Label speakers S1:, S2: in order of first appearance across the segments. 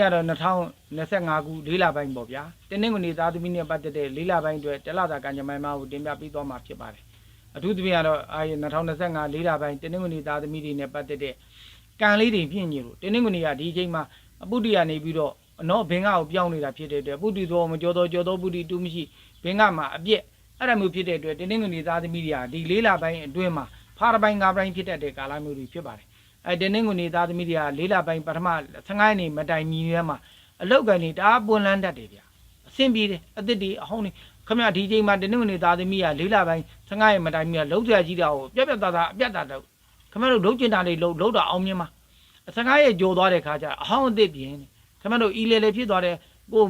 S1: နေ့ကတော့2025ခုလေးလပိုင်းပေါ့ဗျာတင်းနှင်းကနေသားသမီးနဲ့ပတ်သက်တဲ့လေးလပိုင်းအတွက်တလတာကံကြမ္မာများကိုတင်ပြပေးသွားမှာဖြစ်ပါတယ်အထူးသဖြင့်ကတော့အာ2025လေးလပိုင်းတင်းနှင်းကနေသားသမီးတွေနဲ့ပတ်သက်တဲ့ကံလေးတွေဖြစ်နေလို့တင်းနှင်းကနေကဒီအချိန်မှာအပုတ္တိကနေပြီးတော့နော်ဘင်္ဂကိုပြောင်းနေတာဖြစ်တဲ့အတွက်ပုတ္တိသောမကြောသောကြောသောပုတ္တိတူမရှိဘင်္ဂမှာအပြက်အဲ့ဒါမျိုးဖြစ်တဲ့အတွက်တင်းနှင်းကနေသားသမီးတွေကဒီလေးလပိုင်းအတွင်းမှာဖားတစ်ပိုင်းငါးပိုင်းဖြစ်တတ်တဲ့ကာလမျိုးတွေဖြစ်ပါတယ် အဲတင်းနှင်းကိုနေသားသမီးတွေကလေးလပိုင်းပထမ15ရက်နေမတိုင်မီရဲမှာအလောက်ကန်နေတအားပွင့်လန်းတတ်တယ်ဗျအဆင်ပြေတယ်အသစ်တွေအဟောင်းတွေခမရဒီချိန်မှာတင်းနှင်းကိုနေသားသမီးကလေးလပိုင်း15ရက်မတိုင်မီကလုံးစရာကြီးတာကိုပြက်ပြက်သားသားအပြက်သားတော့ခမရတို့လုံးကျင်တာတွေလုံးလုံးတော့အောင်မြင်မှာ15ရက်ကြော်သွားတဲ့ခါကျအဟောင်းအသစ်ပြင်းတယ်ခမရတို့အီလေလေဖြစ်သွားတဲ့ကို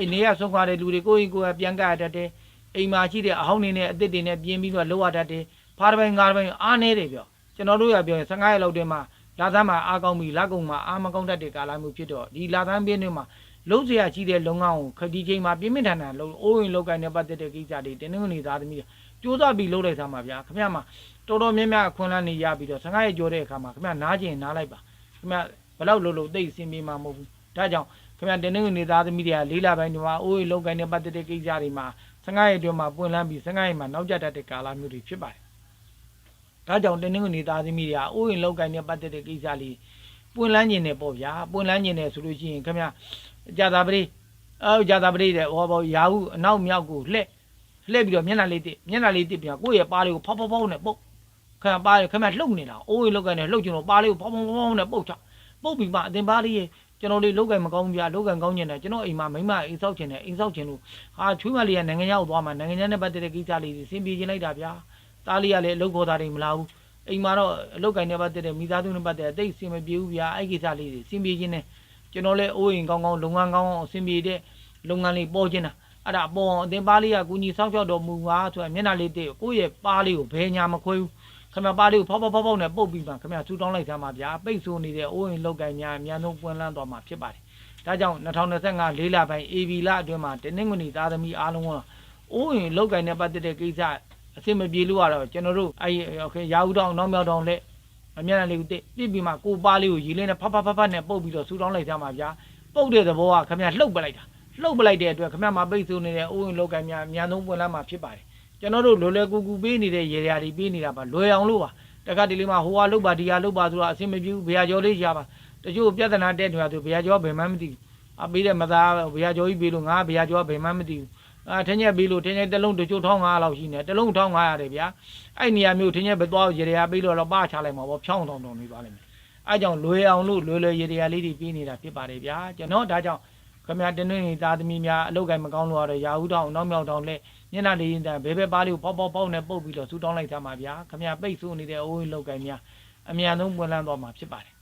S1: အိနေရဆုံးသွားတဲ့လူတွေကိုရင်ကိုယ်ပြန်ကရတတ်တယ်အိမ်မှာရှိတဲ့အဟောင်းတွေနဲ့အသစ်တွေနဲ့ပြင်းပြီးတော့လောရတတ်တယ်ဖားတစ်ပိုင်းငါးတစ်ပိုင်းအားနေတယ်ပြော ကျွန်တော်တို့ရပြောရင်15ရက်လောက်တည်းမှာလာသမ်းမှာအားကောင်းပြီလက်ကုံမှာအားမကောင်းတတ်တဲ့ကာလမျိုးဖြစ်တော့ဒီလာသမ်းပြင်းတွေမှာလုံးစရာရှိတဲ့လုံငန်းကိုခဒီချိန်မှာပြင်းပြင်းထန်ထန်လုံးအိုးရင်လောက်ကိုင်းနဲ့ပတ်သက်တဲ့ကိစ္စတွေတင်းနှင်းနေသားသမီးကြိုးစားပြီးလုပ်လိုက်သားမှာဗျာခင်ဗျားမှာတော်တော်များများအခွင့်အလမ်းနေရပြီးတော့15ရက်ကျော်တဲ့အခါမှာခင်ဗျားနားကျင်နားလိုက်ပါခင်ဗျားဘယ်လောက်လုံးလုံးသိအဆင်ပြေမှာမဟုတ်ဘူးဒါကြောင့်ခင်ဗျားတင်းနှင်းနေသားသမီးတွေကလေးလာပိုင်းဒီမှာအိုးရင်လောက်ကိုင်းနဲ့ပတ်သက်တဲ့ကိစ္စတွေမှာ15ရက်ကျော်မှာပွင့်လန်းပြီး15ရက်မှာနောက်ကျတတ်တဲ့ကာလမျိုးတွေဖြစ်ပါတယ် ဒါကြောင့်တင်းနှင်းကနေသားသမီးတွေကအိုးရင်လောက်ကင်နဲ့ပတ်သက်တဲ့ကိစ္စလေးပွင့်လန်းကျင်တယ်ပေါ့ဗျာပွင့်လန်းကျင်တယ်ဆိုလို့ရှိရင်ခင်ဗျကြာသာပတိအော်ကြာသာပတိတဲ့ဟောပေါ့ရာဟုအနောက်မြောက်ကိုလှဲ့လှဲ့ပြီးတော့မျက်နှာလေးတစ်မျက်နှာလေးတစ်ပြန်ကိုယ့်ရဲ့ပါးလေးကိုဖောက်ဖောက်ဖောက်နဲ့ပုတ်ခင်ဗျပါးလေးခင်ဗျလှုပ်နေတာအိုးရင်လောက်ကင်နဲ့လှုပ်ကျင်တော့ပါးလေးကိုဖောက်ဖောက်ဖောက်ဖောက်နဲ့ပုတ်ချပုတ်ပြီးမှအတင်ပါးလေးရဲ့ကျွန်တော်လေးလောက်ကင်မကောင်းဘူးဗျာလောက်ကင်ကောင်းကျင်တယ်ကျွန်တော်အိမ်မှာမိမအိမ်ဆောက်ကျင်တယ်အိမ်ဆောက်ကျင်လို့ဟာချွေးမလေးကနိုင်ငံခြားကိုသွားမှာနိုင်ငံခြားနဲ့ပတ်သက်တဲ့ကိစ္စလေးတွေဆင်ပြေချင်လိုက်တာဗျာ တားလေးကလည်းအလုပ်ခေါ်တာတွေမလာဘူးအိမ်မှာတော့အလုတ်ကင်နဲ့ပတ်သက်တဲ့မိသားစုနဲ့ပတ်သက်တဲ့အသိအစင်မပြေဘူးဗျာအဲ့ကိစ္စလေးတွေအစင်ပြေခြင်းနဲ့ကျွန်တော်လည်းအိုးအိမ်ကောင်းကောင်းလုပ်ငန်းကောင်းကောင်းအစင်ပြေတဲ့လုပ်ငန်းလေးပေါ်ခြင်းတာအဲ့ဒါအပေါ်အောင်အတင်ပါလေးကကူညီဆောက်ရှောက်တော်မူပါဆိုရင်မျက်နှာလေးတည်းကိုယ့်ရဲ့ပါလေးကိုဘယ်ညာမခွဲဘူးခင်ဗျာပါလေးကိုဖောက်ဖောက်ဖောက်ဖောက်နဲ့ပုတ်ပြီးမှခင်ဗျာဆူတောင်းလိုက်သမ်းပါဗျာပိတ်ဆိုးနေတဲ့အိုးအိမ်လုတ်ကင်များအများဆုံးပွင့်လန်းသွားမှာဖြစ်ပါတယ်ဒါကြောင့်2025လေးလပိုင်း AB လအတွင်းမှာတနင်္ဂနွေသားသမီးအားလုံးကအိုးအိမ်လုတ်ကင်နဲ့ပတ်သက်တဲ့ကိစ္စ အဆင်မပြေလို့ကတော့ကျွန်တော်တို့အဲ့โอเคရာဦးတောင်နောက်မြောက်တောင်လက်အမျက်နှာလေးကိုတစ်ပြစ်ပြီးမှကိုပါလေးကိုရေလေးနဲ့ဖတ်ဖတ်ဖတ်ဖတ်နဲ့ပုတ်ပြီးတော့ဆူတောင်းလိုက်ကြမှာဗျာပုတ်တဲ့သဘောကခမရလှုပ်ပလိုက်တာလှုပ်ပလိုက်တဲ့အတွက်ခမရမှာပိတ်ဆိုးနေတဲ့အိုးဝင်လောက်ကများအများဆုံးပွင့်လာမှာဖြစ်ပါတယ်ကျွန်တော်တို့လွယ်လွယ်ကူကူပေးနေတဲ့ရေရာတွေပေးနေတာပါလွယ်အောင်လို့ပါတခါတလေမှာဟိုဟာလှုပ်ပါဒီဟာလှုပ်ပါဆိုတော့အဆင်မပြေဘူးဘယ်ဟာကျော်လေးရှာပါတချို့ပြဿနာတက်နေတာဆိုဘယ်ဟာကျော်ဘယ်မှမသိဘူးအပေးတဲ့မသားဘယ်ဟာကျော်ကြီးပေးလို့ငါဘယ်ဟာကျော်ဘယ်မှမသိဘူး အာထင်းရက်ပေးလို့ထင်းရက်တစ်လုံးတစ်ချို့1500လောက်ရှိနေတစ်လုံး1500တယ်ဗျာအဲ့နေရာမျိုးထင်းရက်ပဲသွားရေရပေးလို့တော့ပါချလိုက်မှာပေါ့ဖြောင်းတောင်တောင်နေသွားလိမ့်မယ်အဲ့ကြောင့်လွယ်အောင်လို့လွယ်လွယ်ရေရလေးတွေပေးနေတာဖြစ်ပါတယ်ဗျာကျွန်တော်ဒါကြောင့်ခမရတင်းတွင်းနေသားသမီးများအလုတ်ကင်မကောင်းလို့ရတော့ရာဟုတောင်နောက်မြောက်တောင်လက်မျက်နှာလေးရင်တန်ဘဲဘဲပါးလေးကိုပေါက်ပေါက်ပေါက်နဲ့ပုတ်ပြီးတော့ဆူတောင်းလိုက်သားမှာဗျာခမရပိတ်ဆိုးနေတဲ့အိုးလုတ်ကင်များအမြန်ဆုံးပွင့်လန်းသွားမှာဖြစ်ပါတယ်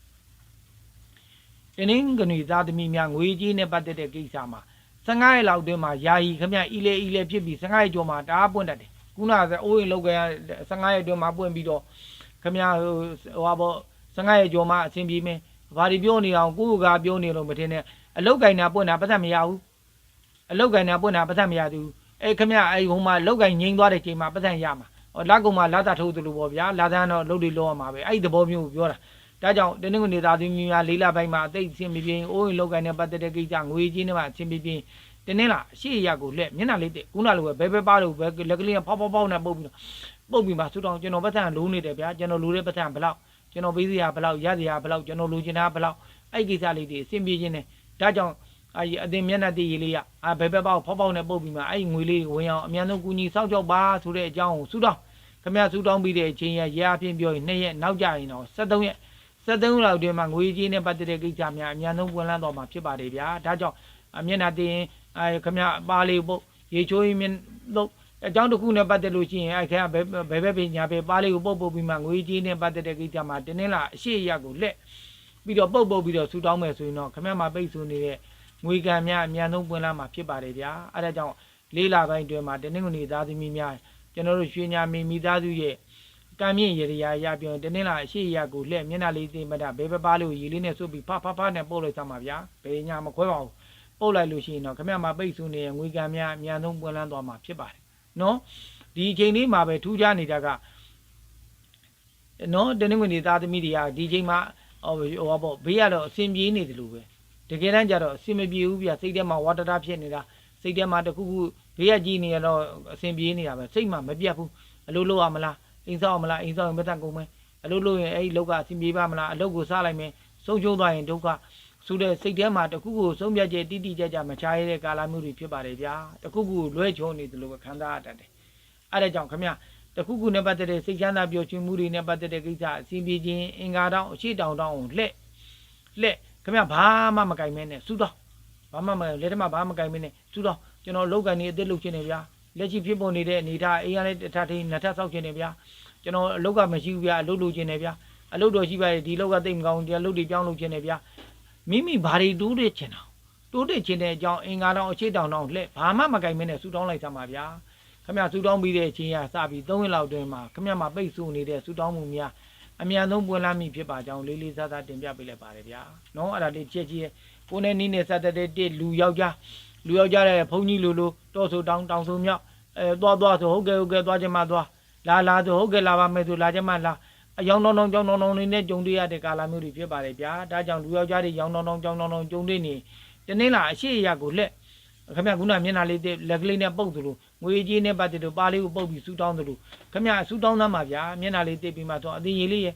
S1: တင်းင်းကနေသားသမီးများငွေကြီးနဲ့ပတ်သက်တဲ့ကိစ္စမှာ 15ရက်လောက်တွင်းမှာယာယီခမအီလေအီလေဖြစ်ပြီး15ရက်ကျော်မှာတအားပွင့်တတ်တယ်ခုနကဆိုအိုးရင်လောက်ကြရ15ရက်တွင်းမှာပွင့်ပြီးတော့ခမဟိုဟိုဟာပေါ့15ရက်ကျော်မှာအဆင်ပြေမယ်ဘာဒီပြောနေအောင်ကိုယ့်ကပြောနေလို့မထင်နဲ့အလောက်ကင်နာပွင့်တာပတ်သက်မရဘူးအလောက်ကင်နာပွင့်တာပတ်သက်မရဘူးအဲခမအဲဟိုမှာလောက်ကင်ငိမ့်သွားတဲ့ချိန်မှာပတ်သက်ရမှာဟောလက်ကုံမှာလာတာထုတ်သလိုပေါ့ဗျာလာသန်းတော့လုပ်တွေလောရမှာပဲအဲ့ဒီသဘောမျိုးကိုပြောတာ ဒါကြောင့်တင်းနှင်းကနေသားသမီးများလေးလပိုင်းမှာအသိအဆင်ပြေပြေအိုးရင်လောက်ကိုင်းနဲ့ပတ်သက်တဲ့ကိစ္စငွေကြီးနဲ့မှအဆင်ပြေပြေတင်းနှင်းလားအရှိရကိုလက်မျက်နှာလေးတက်ခုနလိုပဲဘဲဘဲပါလို့ပဲလက်ကလေးကဖောက်ဖောက်ဖောက်နဲ့ပုတ်ပြီးပုတ်ပြီးမှဆူတောင်းကျွန်တော်ပတ်စံလုံးနေတယ်ဗျာကျွန်တော်လိုတဲ့ပတ်စံဘယ်လောက်ကျွန်တော်ပေးစရာဘယ်လောက်ရစရာဘယ်လောက်ကျွန်တော်လိုချင်တာဘယ်လောက်အဲ့ကိစ္စလေးတွေအဆင်ပြေခြင်းနဲ့ဒါကြောင့်အအတင်မျက်နှာတည်ရေးလေးရအာဘဲဘဲပါကိုဖောက်ဖောက်နဲ့ပုတ်ပြီးမှအဲ့ငွေလေးဝင်အောင်အမြန်ဆုံးကူညီစောင့်ကြောက်ပါဆိုတဲ့အကြောင်းကိုဆူတောင်းခမရဆူတောင်းပြီးတဲ့အချိန်ရရအဖြစ်ပြောရင်2ရက်နောက်ကြရင်တော့73ရက် စက်သုံးလောက်တွင်မှာငွေကြေးနဲ့ပတ်သက်တဲ့ကိစ္စများအများဆုံးပွင့်လန်းတော်မှာဖြစ်ပါတယ်ဗျာဒါကြောင့်အမျက်နှာတင်အဲခမအပါလေးပုတ်ရေချိုးရင်မြင်တော့အကြောင်းတစ်ခုနဲ့ပတ်သက်လို့ရှိရင်အဲခဲဘယ်ဘယ်ဘက်ပညာပဲပါလေးကိုပုတ်ပုတ်ပြီးမှငွေကြေးနဲ့ပတ်သက်တဲ့ကိစ္စမှာတင်းင်းလာအရှိရကိုလက်ပြီးတော့ပုတ်ပုတ်ပြီးတော့ဆူတောင်းမယ်ဆိုရင်တော့ခမမှာပိတ်ဆိုနေတဲ့ငွေကံများအများဆုံးပွင့်လန်းမှာဖြစ်ပါတယ်ဗျာအဲဒါကြောင့်လေးလာပိုင်းတွင်မှာတင်းင်းကနေသားသမီးများကျွန်တော်တို့ရွှေညာမီမိသားစုရဲ့ ကံမြင့်ရေရာရပြောရင်တနင်္လာအရှိရကိုလှဲ့မျက်နှာလေးသိမတဘဲပပားလေးကိုရေလေးနဲ့စွပ်ပြီးဖဖဖနဲ့ပုတ်လိုက်သမှာဗျာဘယ်ညာမခွဲပါဘူးပုတ်လိုက်လို့ရှိရင်တော့ခမရမှာပိတ်ဆူနေငွေကံများအများဆုံးပွင့်လန်းသွားမှာဖြစ်ပါတယ်နော်ဒီအချိန်လေးမှာပဲထူးခြားနေတာကနော်တနင်္ဂနွေသားသမီးတွေကဒီအချိန်မှာဟိုဟိုပေါ့ဘေးကတော့အစင်ပြေးနေတယ်လို့ပဲတကယ်တမ်းကျတော့အဆင်မပြေဘူးဗျစိတ်ထဲမှာဝါတတာဖြစ်နေတာစိတ်ထဲမှာတစ်ခုခုဘေးရကြီးနေရတော့အဆင်ပြေနေတာပဲစိတ်မှာမပြတ်ဘူးအလုပ်လုပ်ရမလား အိမ်ဆောက်ရမလားအိမ်ဆောက်ရင်မတတ်ကုန်မယ်အလုပ်လုပ်ရင်အဲ့ဒီလောက်ကအဆင်ပြေပါမလားအလုပ်ကိုစားလိုက်မယ်ဆုံးရှုံးသွားရင်ဒုက္ခဆိုတဲ့စိတ်ထဲမှာတစ်ခုခုဆုံးဖြတ်ချက်တိတိကျကျမချရတဲ့ကာလမျိုးတွေဖြစ်ပါတယ်ဗျာတစ်ခုခုလွဲချောနေတယ်လို့ပဲခံစားရတတ်တယ်အဲ့ဒါကြောင့်ခမရတစ်ခုခုနဲ့ပတ်သက်တဲ့စိတ်ချမ်းသာပျော်ရွှင်မှုတွေနဲ့ပတ်သက်တဲ့ကိစ္စအစီအပြေခြင်းအင်္ဂါတောင်းအရှိတောင်တောင်းကိုလှက်လှက်ခမရဘာမှမကင်မဲနဲ့စူတော့ဘာမှမလက်ထက်မှာဘာမှမကင်မဲနဲ့စူတော့ကျွန်တော်လောက်ကန်နေအသက်လုပ်ချင်တယ်ဗျာ လက်ရှိဖြစ်ပေါ်နေတဲ့အနေထားအိမ်ရတဲ့တစ်ထပ်ထိနှစ်ထပ်ဆောက်ချင်တယ်ဗျာကျွန်တော်အလောက်ကမရှိဘူးဗျာအလုပ်လုပ်ချင်တယ်ဗျာအလုပ်တော်ရှိပါရဲ့ဒီလောက်ကတိတ်မကောင်းဒီအလုပ်တွေပြောင်းလုပ်ချင်တယ်ဗျာမိမိဘာတွေတိုးတက်ချင်တာတိုးတက်ချင်တဲ့အကြောင်းအင်္ဂါတောင်းအရှိတောင်တောင်းလှက်ဘာမှမကင်မဲနဲ့စူတောင်းလိုက်သမှာဗျာခမရဆူတောင်းပြီးတဲ့အချိန်ကစပြီး3ရက်လောက်အတွင်းမှာခမရမှာပိတ်ဆို့နေတဲ့ဆူတောင်းမှုများအမြန်ဆုံးပွင့်လန်းမိဖြစ်ပါကြောင်းလေးလေးစားစားတင်ပြပေးလိုက်ပါတယ်ဗျာနော်အဲ့ဒါလေးချက်ချင်းကိုယ်နဲ့နီးနေစတဲ့တဲ့လူယောက်ျားလူယောက်ျားတဲ့ဘုန်းကြီးလူလူတော့ဆိုတောင်းတောင်းဆိုမြောက် အဲသွားသွားဆိုဟုတ်ကဲ့ဟုတ်ကဲ့သွားချင်မှသွားလာလာဆိုဟုတ်ကဲ့လာပါမယ်ဆိုလာချင်မှလာအယောင်တောင်းတောင်းကြောင်းတောင်းတောင်းလေးနဲ့ကြုံတွေ့ရတဲ့ကာလမျိုးတွေဖြစ်ပါတယ်ဗျာဒါကြောင့်လူယောက်ျားတွေရောင်တောင်းတောင်းကြောင်းတောင်းတောင်းကြုံတွေ့နေတနေ့လာအရှိအရာကိုလက်ခမရခုနမျက်နှာလေးတဲ့လက်ကလေးနဲ့ပုတ်သလိုငွေကြီးနဲ့ပတ်သက်လို့ပါလေးကိုပုတ်ပြီးဆူတောင်းသလိုခမရဆူတောင်းသားမှာဗျာမျက်နှာလေးတစ်ပြီးမှတော့အသေးရည်လေးရဲ့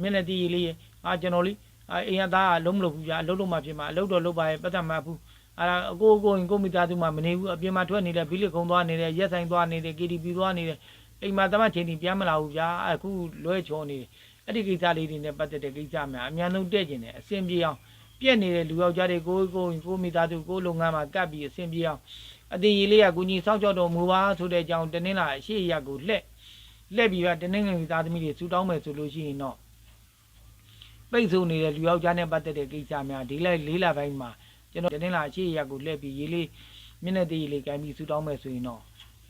S1: မျက်နှာတည်ရည်လေးရဲ့အာကျွန်တော်လေးအာအိမ်ကသားကလုံးမလို့ဘူးဗျာအလုံးလုံးမှဖြစ်မှာအလုံးတော်လုံးပါရဲ့ပတ်သက်မှာဘူး အာအကိုအကိုရင်ကိုမိသားစုမှမနေဘူးအပြင်မှာထွက်နေတဲ့ဘီလီကုံသွားနေတဲ့ရက်ဆိုင်သွားနေတဲ့ KTV သွားနေတဲ့အိမ်မှာတမချင်းတီပြန်မလာဘူးဗျာအခုလွဲချောနေတယ်အဲ့ဒီကိစ္စလေးတွေနဲ့ပတ်သက်တဲ့ကိစ္စများအများဆုံးတဲ့ကျင်တယ်အဆင်ပြေအောင်ပြက်နေတဲ့လူယောက်ျားတွေကိုကိုကိုမိသားစုကိုလုပ်ငန်းမှာကပ်ပြီးအဆင်ပြေအောင်အတင်ကြီးလေးကကိုကြီးစောင့်ကြောက်တော်မူပါဆိုတဲ့အကြောင်းတင်းလာအရှိအရာကိုလှက်လှက်ပြီးတော့တင်းငယ်မိသားသမီးတွေစူတောင်းမယ်ဆိုလို့ရှိရင်တော့ပိတ်ဆို့နေတဲ့လူယောက်ျားနဲ့ပတ်သက်တဲ့ကိစ္စများဒီလိုက်လေးလာပိုင်းမှာ ကျွန်တော်တင်းလာအရှိအရာကိုလှက်ပြီးရေးလေးမျက်နှာသေးလေးကန်ပြီးစူတောင်းမယ်ဆိုရင်တော့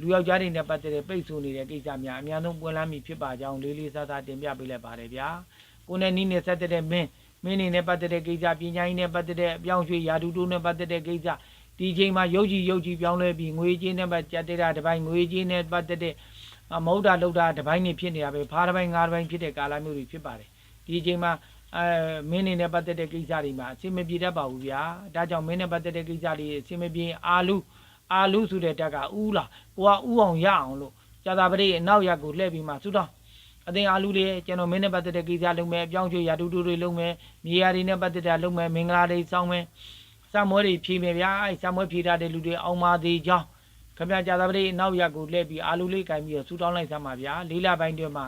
S1: လူယောက်ျားတွေနဲ့ပတ်သက်တဲ့ပိတ်ဆို့နေတဲ့ကိစ္စများအများဆုံးပွင့်လန်းမိဖြစ်ပါကြောင်းလေးလေးစားစားတင်ပြပေးလိုက်ပါတယ်ဗျာကိုနဲ့နီးနေဆက်တဲ့မင်းမင်းနေနဲ့ပတ်သက်တဲ့ကိစ္စပညာရေးနဲ့ပတ်သက်တဲ့အပြောင်းရွှေ့ယာတူတူနဲ့ပတ်သက်တဲ့ကိစ္စဒီချိန်မှာရုပ်ကြီးရုပ်ကြီးပြောင်းလဲပြီးငွေကြေးနဲ့ပတ်သက်တဲ့တစ်ပိုင်းငွေကြေးနဲ့ပတ်သက်တဲ့မဟုတ်တာလောက်တာတစ်ပိုင်းနေဖြစ်နေတာပဲဖားတစ်ပိုင်းငါးတစ်ပိုင်းဖြစ်တဲ့ကာလမျိုးတွေဖြစ်ပါတယ်ဒီချိန်မှာ အဲမင်းနေနဲ့ပတ်သက်တဲ့ကိစ္စတွေမှာအဆင်မပြေတတ်ပါဘူးဗျာဒါကြောင့်မင်းနဲ့ပတ်သက်တဲ့ကိစ္စတွေအဆင်မပြေအာလူအာလူဆိုတဲ့တက်ကဥလာကိုကဥအောင်ရအောင်လို့ကြာတာပရိအနောက်ရက်ကိုလှည့်ပြီးမှသုတော်အတင်အားလူတွေကျွန်တော်မင်းနဲ့ပတ်သက်တဲ့ကိစ္စလုပ်မယ်အပြောင်းရွှေ့ရာတူတူတွေလုပ်မယ်မြေယာတွေနဲ့ပတ်သက်တာလုပ်မယ်မင်္ဂလာတွေစောင်းမယ်စံမွဲတွေဖြည့်မယ်ဗျာအဲစံမွဲဖြည့်ထားတဲ့လူတွေအောင်ပါသေးကြောင်းခမရကြာသပတေးနောက်ရက်ကိုလှည့်ပြီးအားလူလေးကင်ပြီးတော့ဆူတောင်းလိုက်စမ်းပါဗျာလေးလပိုင်းတွင်မှာ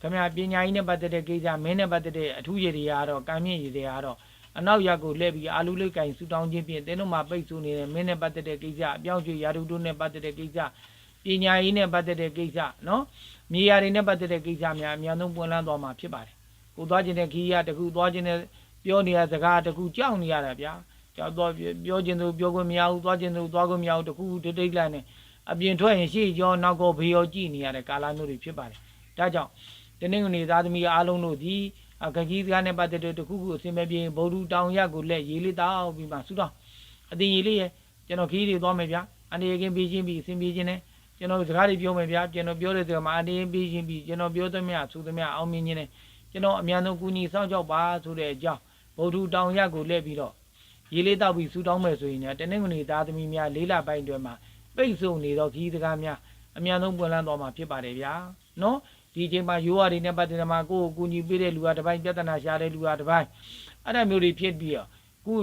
S1: ခမရပညာရေးနဲ့ပတ်သက်တဲ့ကိစ္စမင်းနဲ့ပတ်သက်တဲ့အထူးရည်တွေကတော့ကံမြင့်ရည်တွေကတော့အနောက်ရက်ကိုလှည့်ပြီးအားလူလေးကင်ဆူတောင်းခြင်းဖြင့်တင်းတို့မှာပိတ်ဆို့နေတဲ့မင်းနဲ့ပတ်သက်တဲ့ကိစ္စအပြောင်းရွှေ့ရာတူတူနဲ့ပတ်သက်တဲ့ကိစ္စပညာရေးနဲ့ပတ်သက်တဲ့ကိစ္စနော်မြေယာတွေနဲ့ပတ်သက်တဲ့ကိစ္စများအများဆုံးပွင့်လန်းသွားမှာဖြစ်ပါတယ်။ကိုသွားခြင်းတဲ့ခီးရတကူသွားခြင်းတဲ့ပြောနေရစကားတကူကြောက်နေရတာဗျာ။ကြောက်တော့ပြောခြင်းသူပြောခွင့်မရဘူးသွားခြင်းသူသွားခွင့်မရဘူးတကူတိတ်တိတ်လိုက်နေအပြင်ထွက်ရင်ရှေ့ကျောနောက်ကောဘေးရောကြည့်နေရတဲ့ကာလမျိုးတွေဖြစ်ပါတယ်။ဒါကြောင့် တနင်္ဂနွေသားသမီးအားလုံးတို့ဒီကကြီးစကားနဲ့ပတ်သက်တဲ့တခုခုအစင်မပြေဗုဒ္ဓတောင်ရက်ကိုလက်ရေးလေးတောက်ပြီးမှဆူတော့အတင်ရေးလေးရဲ့ကျွန်တော်ခီးတွေသွားမယ်ဗျာ။အနေကင်းပြီးချင်းပြီးအစင်ပြေချင်းနဲ့ကျွန်တော်စကားတွေပြောမယ်ဗျာကျွန်တော်ပြောတဲ့စကားမှာအတင်းပြီးချင်းပြီးကျွန်တော်ပြောသမျှဆိုသမျှအောင်မြင်ခြင်းနဲ့ကျွန်တော်အများဆုံးကူညီစောင့်ကြောက်ပါဆိုတဲ့အကြောင်းဗုဒ္ဓတောင်ရက်ကိုလှည့်ပြီးတော့ရေးလေးတောက်ပြီးဆူတောင်းမယ်ဆိုရင်လည်းတနင်္ဂနွေသားသမီးများလေးလပိုင်းတွင်မှာပိတ်ဆို့နေတော့ကြီးစကားများအများဆုံးပွင့်လန်းသွားမှာဖြစ်ပါတယ်ဗျာနော် ဒီအချိန်မှာရိုးရတွေနဲ့ပတ်သက်မှာကိုယ့်ကိုကူညီပေးတဲ့လူကတစ်ပိုင်းပြဿနာရှာတဲ့လူကတစ်ပိုင်းအဲ့ဒါမျိုးတွေဖြစ်ပြီးတော့ကို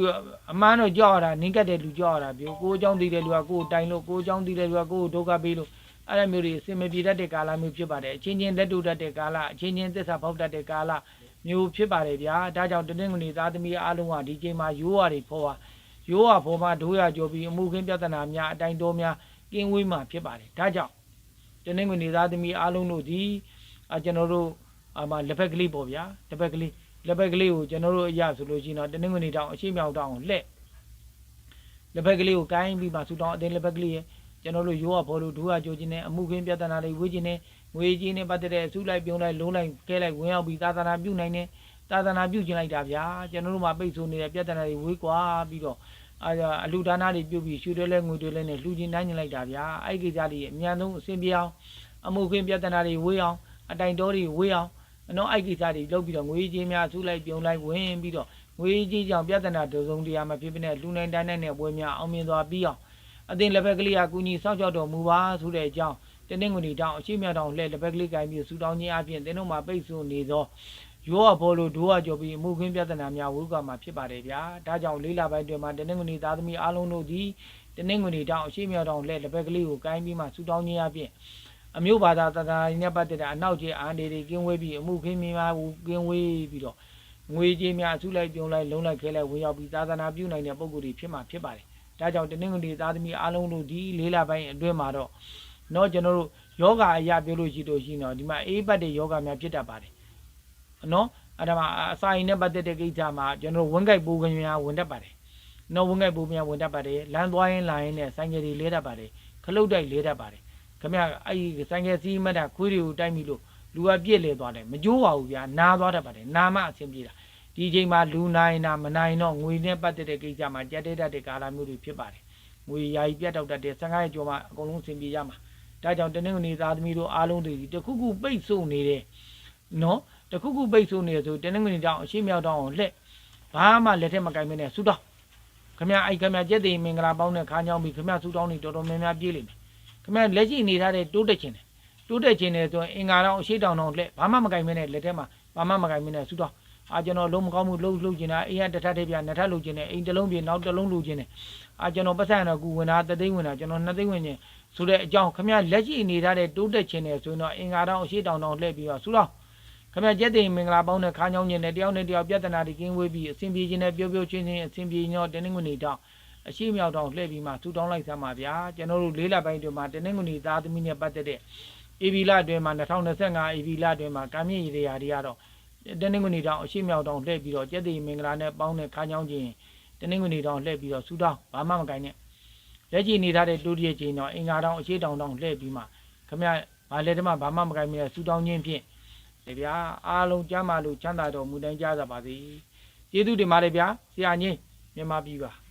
S1: အမှန်တော့ကြောက်ရတာနင်းကတ်တဲ့လူကြောက်ရတာပြောကိုအကြောင်းသိတဲ့လူကကိုတိုင်လို့ကိုအကြောင်းသိတဲ့လူကကိုဒုက္ခပေးလို့အဲ့ဒါမျိုးတွေအစင်မပြေတတ်တဲ့ကာလမျိုးဖြစ်ပါတယ်အချင်းချင်းလက်တူတတ်တဲ့ကာလအချင်းချင်းသစ္စာဖောက်တတ်တဲ့ကာလမျိုးဖြစ်ပါတယ်ဗျာဒါကြောင့်တနင်္ဂနွေသားသမီးအားလုံးကဒီချိန်မှာရိုးရတွေဖော်ပါရိုးရဖော်မှဒိုးရကြောပြီးအမှုခင်းပြဿနာများအတိုင်းတော်များကင်းဝေးမှဖြစ်ပါတယ်ဒါကြောင့်တနင်္ဂနွေသားသမီးအားလုံးတို့ဒီ အကျွန်တော်တို့အမလက်ဖက်ကလေးပေါ့ဗျာလက်ဖက်ကလေးလက်ဖက်ကလေးကိုကျွန်တော်တို့အရဆိုလို့ရှိရင်တော့တနင်္ဂနွေတောင်အရှိမြောက်တောင်လှဲ့လက်ဖက်ကလေးကိုကိုင်းပြီးမှဆူတောင်းအတင်းလက်ဖက်ကလေးရဲ့ကျွန်တော်တို့ရိုးရဘောလို့ဒူးရကြိုးခြင်းနဲ့အမှုခင်းပြဿနာတွေဝေးခြင်းနဲ့ငွေကြီးနဲ့ပတ်သက်တဲ့အစုလိုက်ပြုံးလိုက်လုံးလိုက်ခဲလိုက်ဝင်ရောက်ပြီးသာသနာပြုနိုင်တဲ့သာသနာပြုခြင်းလိုက်တာဗျာကျွန်တော်တို့မှာပိတ်ဆို့နေတဲ့ပြဿနာတွေဝေးကွာပြီးတော့အာအလူဒါနာတွေပြုတ်ပြီးရှူတယ်လဲငွေတွေလဲနဲ့လှူခြင်းနိုင်ခြင်းလိုက်တာဗျာအဲ့ဒီကိစ္စတွေအများဆုံးအဆင်ပြေအောင်အမှုခင်းပြဿနာတွေဝေးအောင် အတိုင်တော်တွေဝေးအောင်နော်အဲ့ဒီကိစ္စတွေလုပ်ပြီးတော့ငွေကြီးများအစုလိုက်ပြုံးလိုက်ဝင်ပြီးတော့ငွေကြီးကြောင့်ပြဿနာတစုံတရာမဖြစ်ဖြစ်နဲ့လူနိုင်တိုင်းနိုင်တဲ့ပွဲများအောင်မြင်သွားပြီးအောင်အသင်လက်ဘက်ကလေးကကူညီစောင့်ရှောက်တော်မူပါဆိုတဲ့အကြောင်းတင်းတင်းငွေတီတောင်အရှိမြောက်တောင်လှည့်လက်ဘက်ကလေးကိုင်းပြီးဆူတောင်းခြင်းအပြင်တင်းတို့မှာပိတ်ဆို့နေသောရောအဘောလိုဒိုးအကြော်ပြီးအမှုခင်းပြဿနာများဝုကမှာဖြစ်ပါတယ်ဗျာဒါကြောင့်လေးလပိုင်းတွင်မှာတင်းတင်းငွေတီသားသမီးအားလုံးတို့သည်တင်းတင်းငွေတီတောင်အရှိမြောက်တောင်လှည့်လက်ဘက်ကလေးကိုကိုင်းပြီးမှဆူတောင်းခြင်းအပြင် အမျိုးဘာသာတဏှာရင်းနဲ့ပတ်သက်တဲ့အနောက်ကျအာန်ဒီတွေကင်းဝေးပြီးအမှုခင်းများကင်းဝေးပြီးတော့ငွေကြေးများအစုလိုက်ပြုံလိုက်လုံးလိုက်ခဲလိုက်ဝင်ရောက်ပြီးသာသနာပြုနိုင်တဲ့ပုံကိုယ်တွေဖြစ်မှာဖြစ်ပါတယ်။ဒါကြောင့်တနင်္ဂနွေသားသမီးအားလုံးတို့ဒီလေးလပိုင်းအတွင်းမှာတော့တော့ကျွန်တော်တို့ယောဂအရာပြောလို့ရှိလို့ရှိရင်တော့ဒီမှာအေးပတ်တဲ့ယောဂများဖြစ်တတ်ပါတယ်။နော်အဲ့ဒါမှအစာရင်နဲ့ပတ်သက်တဲ့ကိစ္စမှာကျွန်တော်တို့ဝန်ကြိုက်ပူခွင့်များဝင်တတ်ပါတယ်။နော်ဝန်ကြိုက်ပူများဝင်တတ်ပါတယ်။လမ်းသွားရင်လာရင်နဲ့ဆိုင်ကယ်တွေလဲတတ်ပါတယ်။ခလုတ်တိုက်လဲတတ်ပါတယ်။ ခမရအဲ့ဒီဆိုင်ကယ်စီးမတ်တာခွေးတွေကိုတိုက်မိလို့လူကပြည့်လေသွားတယ်မကြိုးပါဘူးဗျာနားသွားတတ်ပါတယ်နာမအဆင်ပြေတာဒီအချိန်မှာလူနိုင်တာမနိုင်တော့ငွေနဲ့ပတ်သက်တဲ့ကိစ္စမှာကြက်တဲ့တတ်တဲ့ကာလမျိုးတွေဖြစ်ပါတယ်ငွေယာယီပြတ်တောက်တတ်တဲ့15ရက်ကျော်မှအကုန်လုံးအဆင်ပြေရမှာဒါကြောင့်တနင်္ဂနွေသားသမီးတို့အားလုံးတွေဒီတစ်ခုခုပိတ်ဆို့နေတယ်နော်တစ်ခုခုပိတ်ဆို့နေတယ်ဆိုတနင်္ဂနွေတောင်အရှိမြောက်တောင်ကိုလှက်ဘာမှလက်ထက်မကင်မနဲ့ဆူတောင်းခမရအဲ့ခမရကြက်သိမင်္ဂလာပေါင်းနဲ့ခါညောင်းပြီးခမရဆူတောင်းနေတော်တော်များများပြေးလိမ့်မယ် ခင်ဗျာလက်ရှိနေထားတဲ့တိုးတက်ခြင်းတယ်တိုးတက်ခြင်းတယ်ဆိုရင်အင်္ဂါတော့အရှိတောင်တော့လက်ဘာမှမကင်မနဲ့လက်ထဲမှာဘာမှမကင်မနဲ့ဆူတော့အာကျွန်တော်လုံးမကောင်းမှုလှုပ်လှုပ်ခြင်းတာအိမ်ကတစ်ထပ်တည်းပြနှစ်ထပ်လှုပ်ခြင်းတယ်အိမ်တစ်လုံးပြနောက်တစ်လုံးလှုပ်ခြင်းတယ်အာကျွန်တော်ပတ်စံတော့ကူဝင်တာတသိန်းဝင်တာကျွန်တော်နှစ်သိန်းဝင်ခြင်းဆိုတဲ့အကြောင်းခင်ဗျာလက်ရှိနေထားတဲ့တိုးတက်ခြင်းတယ်ဆိုရင်တော့အင်္ဂါတော့အရှိတောင်တော့လှည့်ပြီးတော့ဆူတော့ခင်ဗျာကျက်သိမင်္ဂလာပေါင်းတဲ့ခါညောင်းခြင်းနဲ့တယောက်နဲ့တယောက်ပြဿနာတွေကင်းဝေးပြီးအဆင်ပြေခြင်းနဲ့ပြောပြောချင်းချင်းအဆင်ပြေညောတင်းနှင်းငွေနေတော့ အရှိမြောက်တောင်လှည့်ပြီးမှထူတောင်းလိုက်စမ်းပါဗျာကျွန်တော်တို့လေးလပိုင်းတွင်မှာတနင်္ဂနွေသားသမီးနဲ့ပတ်သက်တဲ့ AB လအတွင်းမှာ2025 AB လအတွင်းမှာကာမြင့်ရည်တွေရာတွေကတော့တနင်္ဂနွေတောင်အရှိမြောက်တောင်လှည့်ပြီးတော့ကျက်တိမင်္ဂလာနဲ့ပေါင်းတဲ့ခါးချောင်းချင်းတနင်္ဂနွေတောင်လှည့်ပြီးတော့ဆူတောင်းဘာမှမကိုင်းနဲ့လက်ကြည့်နေထားတဲ့တူတရချင်းတော့အင်္ဂါတောင်အရှိတောင်တောင်လှည့်ပြီးမှခမရဘာလဲတမဘာမှမကိုင်းမြဲဆူတောင်းခြင်းဖြင့်လေဗျာအားလုံးကျမ်းမာလို့ချမ်းသာတော်မူတိုင်းကြပါပါစေကျေးဇူးတင်ပါတယ်ဗျာဆရာကြီးမြန်မာပြည်ပါ